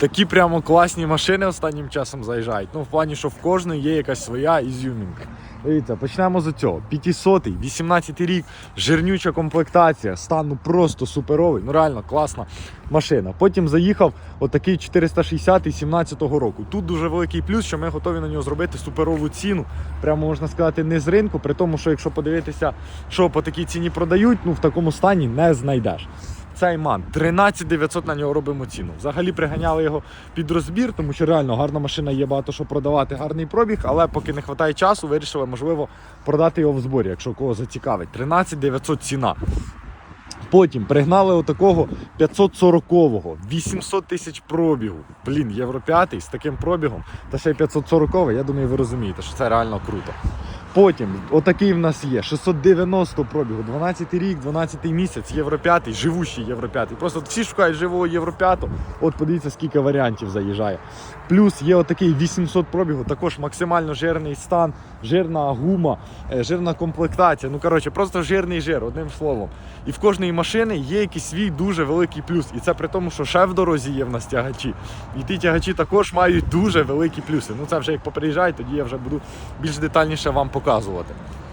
Такі прямо класні машини останнім часом заїжджають. Ну, в плані, що в кожної є якась своя ізюмінка. Дивіться, почнемо з цього. 500 18 рік, жирнюча комплектація, стан ну просто суперовий, ну реально класна машина. Потім заїхав отакий 460 17-го року. Тут дуже великий плюс, що ми готові на нього зробити суперову ціну. Прямо можна сказати, не з ринку, при тому, що якщо подивитися, що по такій ціні продають, ну в такому стані не знайдеш. Цей ман 13 900 на нього робимо ціну. Взагалі приганяли його під розбір, тому що реально гарна машина є багато що продавати, гарний пробіг, але поки не вистачає часу, вирішили, можливо, продати його в зборі, якщо кого зацікавить. 13 900 ціна. Потім пригнали отакого 540-го, 800 тисяч пробігу. Блін, Євро 5 з таким пробігом, та ще й 540 я думаю, ви розумієте, що це реально круто. Потім, отакий в нас є, 690 пробігу, 12 рік, 12 місяць, Євро 5, живущий Євро 5. Просто всі шукають живого Євро 5. От подивіться, скільки варіантів заїжджає. Плюс є отакий 800 пробігу, також максимально жирний стан, жирна гума, е, жирна комплектація. Ну коротше, просто жирний жир, одним словом. І в кожної машини є якийсь свій дуже великий плюс. І це при тому, що ще в дорозі є в нас тягачі. І ті тягачі також мають дуже великі плюси. Ну це вже як поприїжджають, тоді я вже буду більш детальніше вам показувати.